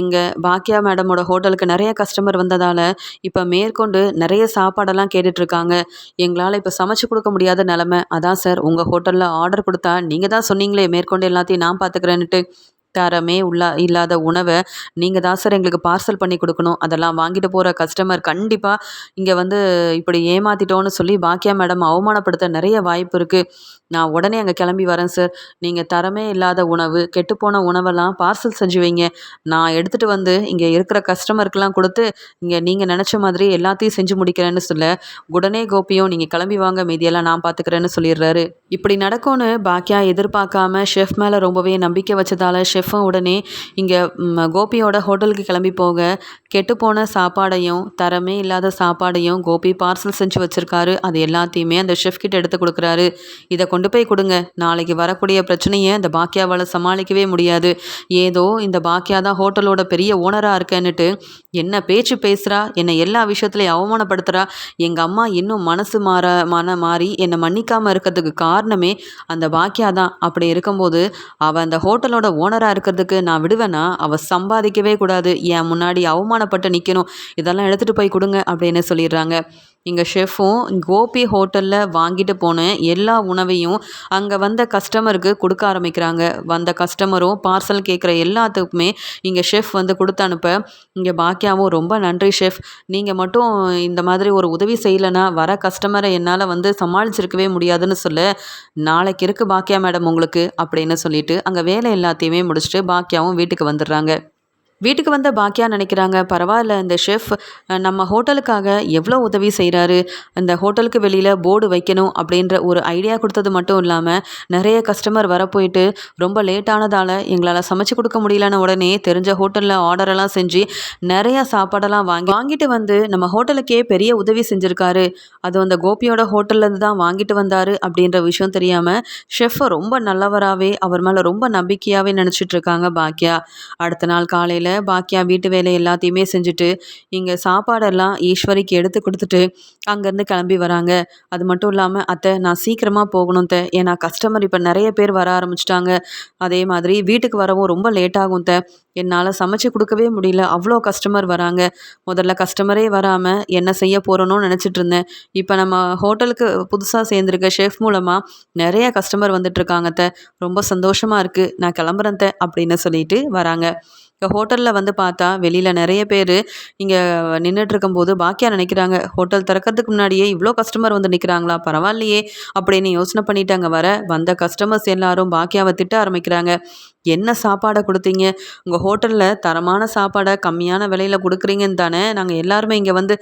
எங்கள் பாக்கியா மேடமோட ஹோட்டலுக்கு நிறைய கஸ்டமர் வந்ததால் இப்போ மேற்கொண்டு நிறைய சாப்பாடெல்லாம் கேட்டுட்ருக்காங்க. எங்களால் இப்போ சமைச்சு கொடுக்க முடியாத நிலமை. அதான் சார் உங்கள் ஹோட்டலில் ஆர்டர் கொடுத்தா நீங்கள் தான் சொன்னீங்களே மேற்கொண்டு எல்லாத்தையும் நான் பார்த்துக்கிறேன்ட்டு தரமே உள்ள இல்லாத உணவை நீங்கள் தான் சார் எங்களுக்கு பார்சல் பண்ணி கொடுக்கணும். அதெல்லாம் வாங்கிட்டு போகிற கஸ்டமர் கண்டிப்பாக இங்கே வந்து இப்படி ஏமாற்றிட்டோன்னு சொல்லி பாக்கியா மேடம் அவமானப்படுத்த நிறைய வாய்ப்பு இருக்குது நான் உடனே அங்கே கிளம்பி வரேன் சார் நீங்கள் தரமே இல்லாத உணவு கெட்டுப்போன உணவெல்லாம் பார்சல் செஞ்சு வைங்க. நான் எடுத்துகிட்டு வந்து இங்கே இருக்கிற கஸ்டமருக்கெல்லாம் கொடுத்து இங்கே நீங்கள் நினச்ச மாதிரி எல்லாத்தையும் செஞ்சு முடிக்கிறேன்னு சொல்ல உடனே கோபியும் நீங்கள் கிளம்பி வாங்க மீதியெல்லாம் நான் பார்த்துக்கிறேன்னு சொல்லிடுறாரு. இப்படி நடக்கும்னு பாக்கியா எதிர்பார்க்காம ஷெஃப் மேலே ரொம்பவே நம்பிக்கை வச்சதால ஷெஃப்பும் உடனே. இங்கே கோபியோட ஹோட்டலுக்கு கிளம்பி போக கெட்டுப்போன சாப்பாடையும் தரமே இல்லாத சாப்பாடையும் கோபி பார்சல் செஞ்சு வச்சுருக்காரு. அது எல்லாத்தையுமே அந்த ஷெஃப் கிட்ட எடுத்து கொடுக்குறாரு. இதை கொண்டு போய் கொடுங்க. நாளைக்கு வரக்கூடிய பிரச்சனையை இந்த பாக்கியாவால் சமாளிக்கவே முடியாது. ஏதோ இந்த பாக்கியா தான் ஹோட்டலோட பெரிய ஓனராக இருக்கேன்னுட்டு என்ன பேச்சு பேசுகிறா என்னை எல்லா விஷயத்துலையும் அவமானப்படுத்துகிறா எங்கள் அம்மா இன்னும் மனசு மாற மன மாறி என்னை மன்னிக்காமல் இருக்கிறதுக்கு காரணமே அந்த பாக்கியா தான். அப்படி இருக்கும்போது அவள் அந்த ஹோட்டலோட ஓனராக இருக்கிறதுக்கு நான் விடுவேன்னா அவள் சம்பாதிக்கவே கூடாது. என் முன்னாடி அவமானப்பட்டு நிற்கணும் இதெல்லாம் எடுத்துகிட்டு போய் கொடுங்க அப்படின்னு சொல்லிடுறாங்க. எங்கள் ஷெஃப்பும் கோபி ஹோட்டலில் வாங்கிட்டு போன எல்லா உணவையும் அங்கே வந்த கஸ்டமருக்கு கொடுக்க ஆரம்பிக்கிறாங்க. வந்த கஸ்டமரும் பார்சல் கேட்குற எல்லாத்துக்குமே இங்கே ஷெஃப் வந்து கொடுத்து அனுப்ப இங்கே பாக்கியாவும் ரொம்ப நன்றி ஷெஃப். நீங்கள் மட்டும் இந்த மாதிரி ஒரு உதவி செய்யலைன்னா வர கஸ்டமரை என்னால் வந்து சமாளிச்சிருக்கவே முடியாதுன்னு சொல்ல. நாளைக்கு இருக்குது பாக்கியா மேடம் உங்களுக்கு அப்படின்னு சொல்லிட்டு அங்கே வேலை எல்லாத்தையுமே முடிச்சுட்டு பாக்கியாவும் வீட்டுக்கு வந்துடுறாங்க. வீட்டுக்கு வந்த பாக்கியா நினைக்கிறாங்க பரவாயில்ல இந்த ஷெஃப் நம்ம ஹோட்டலுக்காக எவ்வளோ உதவி செய்கிறாரு இந்த ஹோட்டலுக்கு வெளியில் போர்டு வைக்கணும் அப்படின்ற ஒரு ஐடியா கொடுத்தது மட்டும் இல்லாமல் நிறைய கஸ்டமர் வர போயிட்டு ரொம்ப லேட்டானதால் எங்களால் சமைச்சு கொடுக்க முடியலன்னு உடனே தெரிஞ்ச ஹோட்டலில் ஆர்டரெல்லாம் செஞ்சு நிறையா சாப்பாடெல்லாம் வாங்கி வாங்கிட்டு வந்து நம்ம ஹோட்டலுக்கே பெரிய உதவி செஞ்சுருக்காரு. அது அந்த கோபியோட ஹோட்டல்லேருந்து தான் வாங்கிட்டு வந்தார் அப்படின்ற விஷயம் தெரியாமல் ஷெஃப்பை ரொம்ப நல்லவராகவே அவர் மேலே ரொம்ப நம்பிக்கையாகவே நினச்சிட்டு இருக்காங்க பாக்கியா. அடுத்த நாள் காலையில் வேலையில் பாக்கியா வீட்டு வேலை எல்லாத்தையுமே செஞ்சுட்டு இங்கே சாப்பாடெல்லாம் ஈஸ்வரிக்கு எடுத்து கொடுத்துட்டு அங்கேருந்து கிளம்பி வராங்க. அது மட்டும் இல்லாமல் அத்தை நான் சீக்கிரமாக போகணும் த ஏன்னா கஸ்டமர் இப்போ நிறைய பேர் வர ஆரம்பிச்சிட்டாங்க. அதே மாதிரி வீட்டுக்கு வரவும் ரொம்ப லேட் ஆகும் த என்னால் சமைச்சு கொடுக்கவே முடியல. அவ்வளோ கஸ்டமர் வராங்க. முதல்ல கஸ்டமரே வராமல் என்ன செய்ய போகிறோன்னு நினச்சிட்டு இருந்தேன். இப்போ நம்ம ஹோட்டலுக்கு புதுசாக சேர்ந்துருக்க ஷெஃப் மூலமாக நிறைய கஸ்டமர் வந்துட்டுருக்காங்க த ரொம்ப சந்தோஷமாக இருக்குது நான் கிளம்புறேன் த அப்படின்னு சொல்லிட்டு வராங்க. இங்கே ஹோட்டலில் வந்து பார்த்தா வெளியில் நிறைய பேர் இங்கே நின்றுட்டுருக்கும்போது பாக்கியா நினைக்கிறாங்க ஹோட்டல் திறக்கிறதுக்கு முன்னாடியே இவ்வளோ கஸ்டமர் வந்து நிற்கிறாங்களா பரவாயில்லையே அப்படின்னு யோசனை பண்ணிட்டு அங்கே வர வந்த கஸ்டமர்ஸ் எல்லாரும் பாக்கியாவை திட்ட ஆரம்பிக்கிறாங்க. என்ன சாப்பாடை கொடுத்தீங்க? உங்கள் ஹோட்டலில் தரமான சாப்பாடை கம்மியான விலையில் கொடுக்குறீங்கன்னு தானே நாங்கள் எல்லாருமே இங்கே வந்து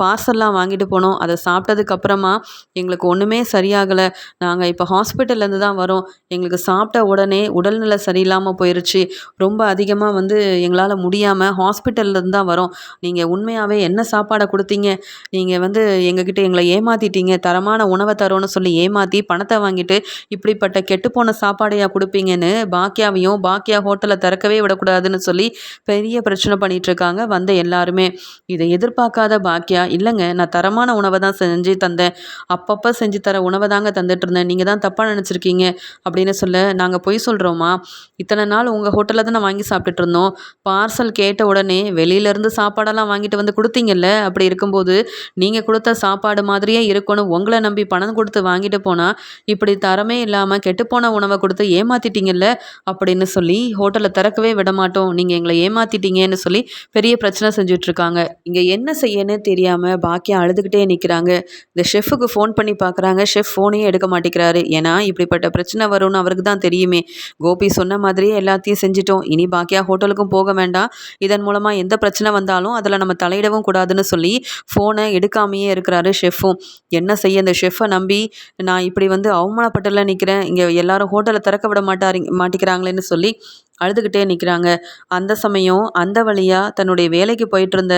பார்சல்லாம் வாங்கிட்டு போனோம். அதை சாப்பிட்டதுக்கப்புறமா எங்களுக்கு ஒன்றுமே சரியாகலை. நாங்கள் இப்போ ஹாஸ்பிட்டல்லேருந்து தான் வரோம். எங்களுக்கு சாப்பிட்ட உடனே உடல்நிலை சரியில்லாமல் போயிடுச்சு ரொம்ப அதிகமாக வந்து எங்களால் முடியாமல் ஹாஸ்பிட்டல்லேருந்து தான் வரோம். நீங்கள் உண்மையாகவே என்ன சாப்பாடை கொடுத்தீங்க? நீங்கள் வந்து எங்ககிட்ட எங்களை ஏமாற்றிட்டீங்க தரமான உணவை தரோன்னு சொல்லி ஏமாற்றி பணத்தை வாங்கிட்டு இப்படிப்பட்ட கெட்டுப்போன சாப்பாடையாக கொடுப்பீங்கன்னு பாக்கியாவையும் பாக்கியா ஹோட்டலை திறக்கவே விடக்கூடாதுன்னு சொல்லி பெரிய பிரச்சனை பண்ணிகிட்ருக்காங்க வந்த எல்லாருமே. இதை எதிர்பார்க்காத பாக்கியா இல்லைங்க நான் தரமான உணவை தான் செஞ்சு தந்தேன். அப்பப்போ செஞ்சு தர உணவை தாங்க தந்துட்டு இருந்தேன். நீங்கள் தான் தப்பாக நினச்சிருக்கீங்க. அப்படின்னு சொல்ல நாங்கள் பொய் சொல்கிறோமா இத்தனை நாள் உங்கள் ஹோட்டலில் தான் நான் வாங்கி சாப்பிட்டுட்டு இருந்தோம். பார்சல் கேட்ட உடனே வெளியிலேருந்து சாப்பாடெல்லாம் வாங்கிட்டு வந்து கொடுத்தீங்கல்ல? அப்படி இருக்கும்போது நீங்கள் கொடுத்த சாப்பாடு மாதிரியே இருக்கணும் உங்களை நம்பி பணம் கொடுத்து வாங்கிட்டு போனால் இப்படி தரமே இல்லாமல் கெட்டுப்போன உணவை கொடுத்து ஏமாத்திட்டீங்கல்ல? அப்படின்னு சொல்லி ஹோட்டலை திறக்கவே விட மாட்டோம் நீங்கள் எங்களை ஏமாற்றிட்டீங்கன்னு சொல்லி பெரிய பிரச்சனை செஞ்சுட்ருக்காங்க. இங்கே என்ன செய்யன்னு தெரியாமல் பாக்கியம் அழுதுகிட்டே நிற்கிறாங்க இந்த ஷெஃபுக்கு ஃபோன் பண்ணி பார்க்குறாங்க ஷெஃப் ஃபோனையே எடுக்க மாட்டேங்கிறாரு. ஏன்னா இப்படிப்பட்ட பிரச்சனை வரும்னு அவருக்கு தான் தெரியுமே. கோபி சொன்ன மாதிரியே எல்லாத்தையும் செஞ்சிட்டோம். இனி பாக்கியா ஹோட்டல் ஹோட்டலுக்கும் போக வேண்டாம். இதன் மூலமாக எந்த பிரச்சனை வந்தாலும் அதில் நம்ம தலையிடவும் கூடாதுன்னு சொல்லி ஃபோனை எடுக்காமையே இருக்கிறாரு ஷெஃப்பும் என்ன செய்ய இந்த ஷெஃப்பை நம்பி நான் இப்படி வந்து அவமானப்பட்டல நிற்கிறேன் இங்கே எல்லாரும் ஹோட்டலை திறக்க விட மாட்டாரு மாட்டிக்கிறாங்களேன்னு சொல்லி அழுதுகிட்டே நிற்கிறாங்க அந்த சமயம் அந்த வழியாக தன்னுடைய வேலைக்கு போயிட்டு இருந்த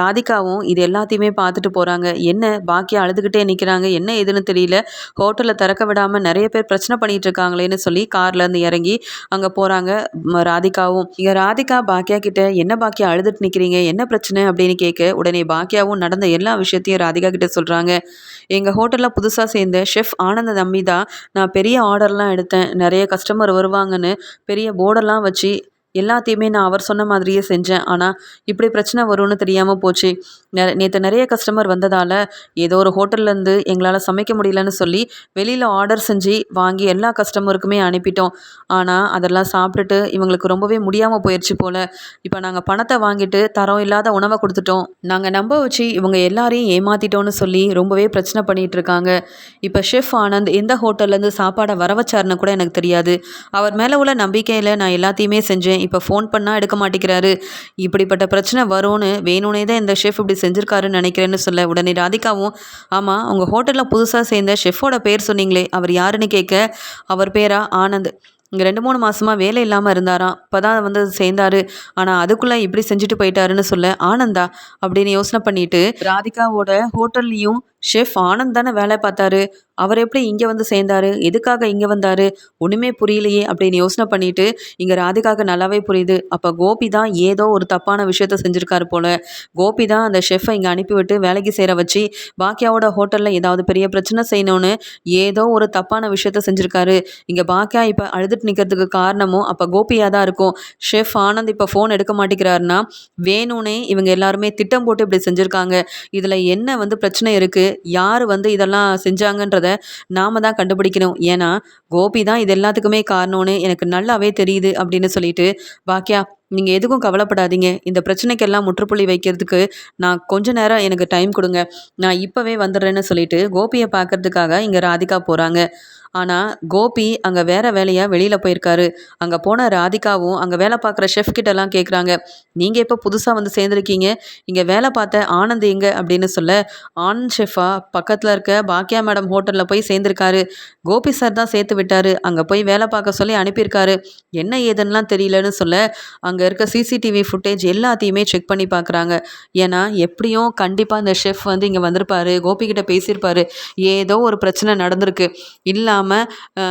ராதிகாவும் இது எல்லாத்தையுமே பார்த்துட்டு போகிறாங்க என்ன பாக்கியா அழுதுகிட்டே நிற்கிறாங்க என்ன எதுன்னு தெரியல. ஹோட்டலில் திறக்க விடாமல் நிறைய பேர் பிரச்சனை பண்ணிகிட்டு இருக்காங்களேன்னு சொல்லி கார்லேருந்து இறங்கி அங்கே போகிறாங்க ராதிகாவும். இங்கே ராதிகா பாக்கியா கிட்ட என்ன பாக்கியா அழுதுட்டு நிற்கிறீங்க என்ன பிரச்சனை? அப்படின்னு கேட்க உடனே பாக்கியாவும் நடந்த எல்லா விஷயத்தையும் ராதிகா கிட்ட சொல்கிறாங்க எங்கள் ஹோட்டலில் புதுசாக சேர்ந்த ஷெஃப் ஆனந்த நம்பி தான் நான் பெரிய ஆர்டர்லாம் எடுத்தேன். நிறைய கஸ்டமர் வருவாங்கன்னு பெரிய போர்டெல்லாம் வச்சு எல்லாத்தையுமே நான் அவர் சொன்ன மாதிரியே செஞ்சேன். ஆனால் இப்படி பிரச்சனை வரும்னு தெரியாமல் போச்சு. நேற்று நிறைய கஸ்டமர் வந்ததால் ஏதோ ஒரு ஹோட்டல்லேருந்து எங்களால் சமைக்க முடியலன்னு சொல்லி வெளியில் ஆர்டர் செஞ்சு வாங்கி எல்லா கஸ்டமருக்குமே அனுப்பிட்டோம். ஆனால் அதெல்லாம் சாப்பிட்டுட்டு இவங்களுக்கு ரொம்பவே முடியாமல் போயிடுச்சு போல். இப்போ நாங்கள் பணத்தை வாங்கிட்டு தரம் இல்லாத உணவை கொடுத்துட்டோம். நாங்கள் நம்ப வச்சு இவங்க எல்லாரையும் ஏமாத்திட்டோன்னு சொல்லி ரொம்பவே பிரச்சனை பண்ணிகிட்டு இருக்காங்க. இப்போ ஷெஃப் ஆனந்த் எந்த ஹோட்டல்லேருந்து சாப்பாடை வர வச்சாருன்னு கூட எனக்கு தெரியாது. அவர் மேலே உள்ள நம்பிக்கையில் நான் எல்லாத்தையுமே செஞ்சேன். இப்போ ஃபோன் பண்ணால் எடுக்க மாட்டேங்கிறாரு. இப்படிப்பட்ட பிரச்சனை வரும்னு வேணும்னே தான் இந்த ஷெஃப் இப்படி செஞ்சுருக்காருன்னு நினைக்கிறேன்னு சொல்ல உடனே ராதிகாவும் ஆமாம் உங்கள் ஹோட்டலில் புதுசாக சேர்ந்த ஷெஃபோட பேர் சொன்னீங்களே அவர் யாருன்னு கேட்க அவர் பேரா? ஆனந்த். இங்கே ரெண்டு மூணு மாதமாக வேலை இல்லாமல் இருந்தாராம். இப்போ தான் வந்து சேர்ந்தாரு. ஆனால் அதுக்குள்ளே இப்படி செஞ்சுட்டு போயிட்டாருன்னு சொல்ல ஆனந்தா அப்படின்னு யோசனை பண்ணிட்டு ராதிகாவோட ஹோட்டல்லையும் ஷெஃப் ஆனந்த் தானே வேலை பார்த்தாரு. அவர் எப்படி இங்கே வந்து சேர்ந்தாரு? எதுக்காக இங்கே வந்தார்? ஒன்றுமே புரியலையே அப்படின்னு யோசனை பண்ணிட்டு இங்கே ராதிகாவுக்கு நல்லாவே புரியுது. அப்போ கோபி தான் ஏதோ ஒரு தப்பான விஷயத்த செஞ்சுருக்காரு போல். கோபி தான் அந்த ஷெஃப்பை இங்கே அனுப்பிவிட்டு வேலைக்கு சேர வச்சு பாக்கியாவோட ஹோட்டலில் ஏதாவது பெரிய பிரச்சனை செய்யணும்னு ஏதோ ஒரு தப்பான விஷயத்த செஞ்சுருக்காரு. இங்கே பாக்கியா இப்போ அழுதுட்டு நிற்கிறதுக்கு காரணமும் அப்போ கோபியாக தான் இருக்கும். ஷெஃப் ஆனந்த் இப்போ ஃபோன் எடுக்க மாட்டேங்கிறாருன்னா வேணும்னே இவங்க எல்லாருமே திட்டம் போட்டு இப்படி செஞ்சுருக்காங்க. இதில் என்ன வந்து பிரச்சனை இருக்குது யார் வந்து இதெல்லாம் செஞ்சாங்கன்றத நாம தான் கண்டுபிடிக்கணும். ஏன்னா கோபி தான் இது எல்லாத்துக்குமே காரணம்னு எனக்கு நல்லாவே தெரியுது அப்படின்னு சொல்லிட்டு பாக்கியா நீங்கள் எதுக்கும் கவலைப்படாதீங்க. இந்த பிரச்சனைக்கெல்லாம் முற்றுப்புள்ளி வைக்கிறதுக்கு நான் கொஞ்ச நேரம் எனக்கு டைம் கொடுங்க. நான் இப்போவே வந்துடுறேன்னு சொல்லிட்டு கோபியை பார்க்கறதுக்காக இங்கே ராதிகா போகிறாங்க ஆனால் கோபி அங்கே வேறு வேலையாக வெளியில் போயிருக்காரு. அங்கே போன ராதிகாவும் அங்கே வேலை பார்க்குற ஷெஃப் கிட்டலாம் கேட்குறாங்க நீங்கள் இப்போ புதுசாக வந்து சேர்ந்துருக்கீங்க? இங்கே வேலை பார்த்த ஆனந்த் எங்கே? அப்படின்னு சொல்ல ஆனந்த் ஷெஃபா பக்கத்தில் இருக்க பாக்கியா மேடம் ஹோட்டலில் போய் சேர்ந்துருக்காரு. கோபி சார் தான் சேர்த்து விட்டார். அங்கே போய் வேலை பார்க்க சொல்லி அனுப்பியிருக்காரு. என்ன ஏதுன்னெலாம் தெரியலன்னு சொல்ல அங்கே இருக்க சிசிடிவி ஃபுட்டேஜ் எல்லாத்தையுமே செக் பண்ணி பார்க்குறாங்க ஏன்னா எப்படியும் கண்டிப்பாக அந்த ஷெஃப் வந்து இங்கே வந்திருப்பாரு கோபிக்கிட்ட பேசியிருப்பாரு. ஏதோ ஒரு பிரச்சனை நடந்திருக்கு. இல்லாமல்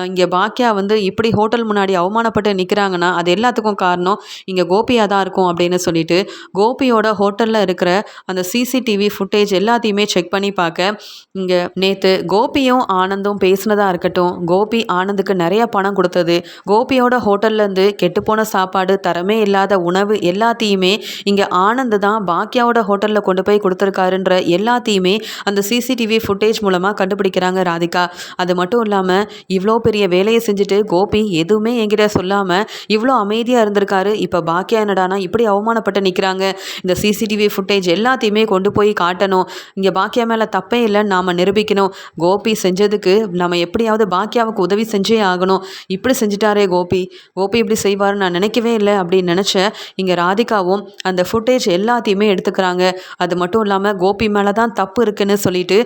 இங்கே பாக்கியா வந்து இப்படி ஹோட்டல் முன்னாடி அவமானப்பட்டு நிற்கிறாங்கன்னா அது எல்லாத்துக்கும் காரணம் இங்கே கோபியாக தான் இருக்கும் அப்படின்னு சொல்லிட்டு கோபியோட ஹோட்டலில் இருக்கிற அந்த சிசிடிவி ஃபுட்டேஜ் எல்லாத்தையுமே செக் பண்ணி பார்க்க இங்கே நேற்று கோபியும் ஆனந்தும் பேசினதாக இருக்கட்டும் கோபி ஆனந்துக்கு நிறைய பணம் கொடுத்தது. கோபியோட ஹோட்டல்லேருந்து கெட்டுப்போன சாப்பாடு தரமே இல்லை. இல்லாத உணவு எல்லாத்தையுமே இங்கே ஆனந்து தான் பாக்கியாவோட ஹோட்டலில் கொண்டு போய் கொடுத்துருக்காருன்ற எல்லாத்தையுமே அந்த சிசிடிவி ஃபுட்டேஜ் மூலமாக கண்டுபிடிக்கிறாங்க ராதிகா. அது மட்டும் இல்லாமல் இவ்வளோ பெரிய வேலையை செஞ்சுட்டு கோபி எதுவுமே என்கிட்ட சொல்லாமல் இவ்வளோ அமைதியாக இருந்திருக்காரு. இப்போ பாக்கியா என்னடானா இப்படி அவமானப்பட்டு நிற்கிறாங்க இந்த சிசிடிவி ஃபுட்டேஜ் எல்லாத்தையுமே கொண்டு போய் காட்டணும். இங்கே பாக்கியா மேலே தப்பே இல்லைன்னு நாம் நிரூபிக்கணும். கோபி செஞ்சதுக்கு நம்ம எப்படியாவது பாக்கியாவுக்கு உதவி செஞ்சே ஆகணும். இப்படி செஞ்சிட்டாரே கோபி. கோபி இப்படி செய்வார்னு நான் நினைக்கவே இல்லை அப்படின்னு நினச்ச இங்கே ராதிகாவும் அந்த ஃபுட்டேஜ் எல்லாத்தையுமே எடுத்துக்கிறாங்க. அது மட்டும் இல்லாமல் கோபி மேலே தான் தப்பு இருக்குன்னு சொல்லிட்டு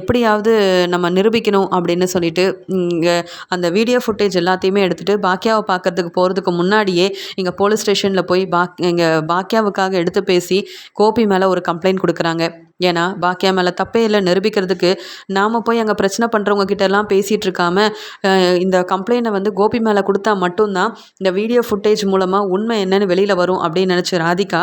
எப்படியாவது நம்ம நிரூபிக்கணும் அப்படின்னு சொல்லிட்டு இங்கே அந்த வீடியோ ஃபுட்டேஜ் எல்லாத்தையுமே எடுத்துகிட்டு பாக்கியாவை பார்க்கறதுக்கு போகிறதுக்கு முன்னாடியே இங்கே போலீஸ் ஸ்டேஷனில் போய் பாக் இங்கே பாக்கியாவுக்காக எடுத்து பேசி கோபி மேலே ஒரு கம்ப்ளைண்ட் கொடுக்குறாங்க. ஏன்னா பாக்கியா மேலே தப்பே இல்லை. நிரூபிக்கிறதுக்கு நாம் போய் அங்கே பிரச்சனை பண்ணுறவங்க கிட்டலாம் பேசிகிட்டு இருக்காம இந்த கம்ப்ளைண்ட்டை வந்து கோபி மேலே கொடுத்தா மட்டும்தான் இந்த வீடியோ ஃபுட்டேஜ் மூலமாக உண்மை என்னென்னு வெளியில் வரும் அப்படின்னு நினச்ச ராதிகா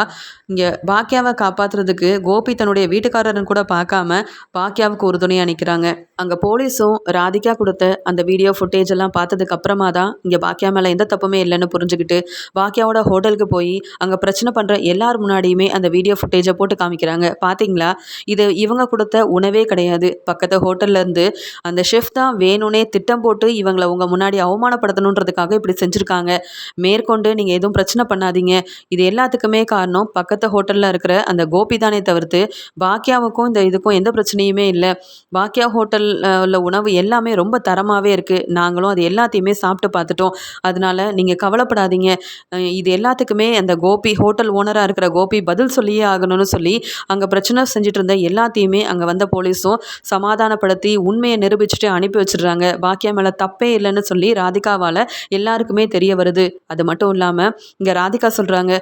இங்கே பாக்கியாவை காப்பாற்றுறதுக்கு கோபி தன்னுடைய வீட்டுக்காரர்னு கூட பார்க்காம பாக்கியாவுக்கு உறுதுணையாக நிற்கிறாங்க அங்கே போலீஸும் ராதிகா கொடுத்த அந்த வீடியோ ஃபுட்டேஜ் எல்லாம் பார்த்ததுக்கு அப்புறமா தான் இங்கே பாக்கியா மேலே எந்த தப்புமே இல்லைன்னு புரிஞ்சுக்கிட்டு பாக்கியாவோட ஹோட்டலுக்கு போய் அங்கே பிரச்சனை பண்ணுற எல்லார் முன்னாடியுமே அந்த வீடியோ ஃபுட்டேஜை போட்டு காமிக்கிறாங்க. பார்த்தீங்களா இது இவங்க கொடுத்த உணவே கிடையாது. பக்கத்து ஹோட்டல்லேருந்து அந்த ஷெஃப் தான் வேணும்னே திட்டம் போட்டு இவங்களை உங்கள் முன்னாடி அவமானப்படுத்தணுன்றதுக்காக இப்படி செஞ்சுருக்காங்க. மேற்கொண்டு நீங்கள் எதுவும் பிரச்சனை பண்ணாதீங்க இது எல்லாத்துக்குமே காரணம் பக்கத்து ஹோட்டலில் இருக்கிற அந்த கோபி தானே தவிர்த்து பாக்கியாவுக்கும் இந்த இதுக்கும் எந்த பிரச்சனையுமே இல்லை. பாக்கியா ஹோட்டலில் உள்ள உணவு எல்லாமே ரொம்ப தரமாகவே இருக்குது நாங்களும் அது எல்லாத்தையுமே சாப்பிட்டு பார்த்துட்டோம். அதனால் நீங்கள் கவலைப்படாதீங்க. இது எல்லாத்துக்குமே அந்த கோபி ஹோட்டல் ஓனராக இருக்கிற கோபி பதில் சொல்லியே ஆகணும்னு சொல்லி அங்கே பிரச்சனை செஞ்சுட்டு இருந்த எல்லாத்தையுமே அங்கே வந்த போலீஸும் சமாதானப்படுத்தி உண்மையை நிரூபிச்சுட்டு அனுப்பி வச்சிடுறாங்க. பாக்கியா மேலே தப்பே இல்லைன்னு சொல்லி ராதிகாவால் எல்லாருக்குமே தெரிய வருது. அது மட்டும் இல்லாமல் இங்கே ராதிகா சொல்கிறாங்க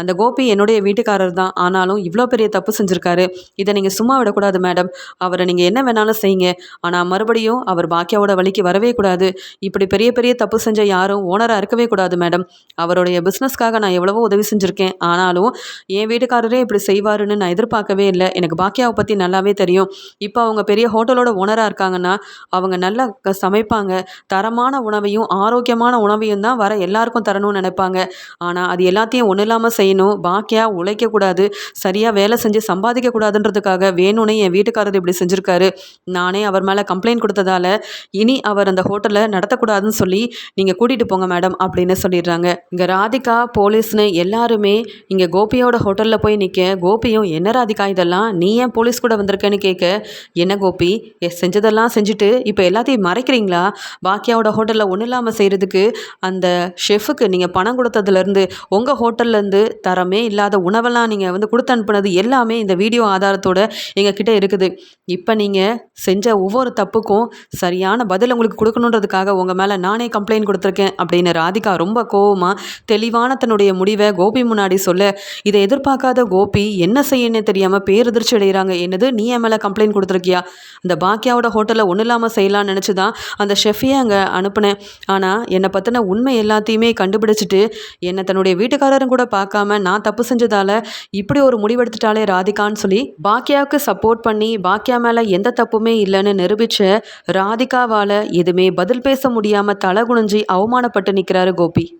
அந்த கோபி என்னுடைய வீட்டுக்காரர் தான். ஆனாலும் இவ்வளோ பெரிய தப்பு செஞ்சுருக்காரு. இதை நீங்கள் சும்மா விடக்கூடாது மேடம். அவரை நீங்கள் என்ன வேணாலும் செய்யுங்க. ஆனால் மறுபடியும் அவர் பாக்கியாவோட வழிக்கு வரவே கூடாது. இப்படி பெரிய பெரிய தப்பு செஞ்ச யாரும் ஓனராக இருக்கவே கூடாது மேடம். அவருடைய பிஸ்னஸ்க்காக நான் எவ்வளவோ உதவி செஞ்சுருக்கேன். ஆனாலும் என் வீட்டுக்காரரே இப்படி செய்வாருன்னு நான் எதிர்பார்க்கவே இல்லை. எனக்கு பாக்கியாவை பற்றி நல்லாவே தெரியும். இப்போ அவங்க பெரிய ஹோட்டலோட ஓனராக இருக்காங்கன்னா அவங்க நல்லா சமைப்பாங்க. தரமான உணவையும் ஆரோக்கியமான உணவையும் தான் வர எல்லாருக்கும் தரணும்னு நினைப்பாங்க. ஆனால் அது எல்லாத்தையும் ஒன்றும் இல்லாமல் செய்யணும். பாக்கியாக உழைக்கக்கூடாது. சரியாக வேலை செஞ்சு சம்பாதிக்க கூடாதுன்றதுக்காக வேணும்னே என் வீட்டுக்காரர் இப்படி செஞ்சுருக்காரு. நானே அவர் மேலே கம்ப்ளைண்ட் கொடுத்ததால இனி அவர் அந்த ஹோட்டலை நடத்தக்கூடாதுன்னு சொல்லி நீங்கள் கூட்டிகிட்டு போங்க மேடம் அப்படின்னு சொல்லிடுறாங்க. இங்கே ராதிகா போலீஸ்னு எல்லாருமே இங்கே கோபியோட ஹோட்டலில் போய் நிற்க கோபியும் என்ன ராதிகா இதெல்லாம்? நீ ஏன் போலீஸ் கூட வந்திருக்கேன்னு கேட்க? என்ன கோபி? செஞ்சதெல்லாம் செஞ்சுட்டு இப்போ எல்லாத்தையும் மறைக்கிறீங்களா? பாக்கியாவோட ஹோட்டலில் ஒன்றும் இல்லாமல் செய்கிறதுக்கு அந்த ஷெஃபுக்கு நீங்கள் பணம் கொடுத்ததுலேருந்து உங்கள் ஹோட்டல்லேருந்து தரமே இல்லாத உணவெல்லாம் நீங்கள் வந்து கொடுத்து அனுப்புனது எல்லாமே இந்த வீடியோ ஆதாரத்தோட எங்ககிட்ட இருக்குது. இப்போ நீங்கள் செஞ்ச ஒவ்வொரு தப்புக்கும் சரியான பதில் உங்களுக்கு கொடுக்கணுன்றதுக்காக உங்கள் மேலே நானே கம்ப்ளைண்ட் கொடுத்துருக்கேன் அப்படின்னு ராதிகா ரொம்ப கோவமாக தெளிவான தன்னுடைய முடிவை கோபி முன்னாடி சொல்ல இதை எதிர்பார்க்காத கோபி என்ன செய்யணும்னு தெரியாமல் பேரதிர்ச்சி அடைகிறாங்க. என்னது நீ என் மேலே கம்ப்ளைண்ட் கொடுத்துருக்கியா? அந்த பாக்கியாவோட ஹோட்டலில் ஒன்றும் இல்லாமல் செய்யலாம்னு நினச்சி தான் அந்த ஷெஃபியை அங்கே அனுப்புனேன். ஆனால் என்னை பற்றின உண்மை எல்லாத்தையுமே கண்டுபிடிச்சிட்டு என்னை தன்னுடைய வீட்டுக்காரரும் கூட பார்க்காம நான் தப்பு செஞ்சதால இப்படி ஒரு முடிவெடுத்துட்டாலே ராதிகான்னு சொல்லி பாக்கியாவுக்கு சப்போர்ட் பண்ணி பாக்கியா மேலே எந்த தப்புமே இல்லைன்னு நிரூபிச்ச ராதிகாவால் எதுவுமே பதில் பேச முடியாமல் தலை குனிஞ்சி அவமானப்பட்டு நிற்கிறாரு கோபி.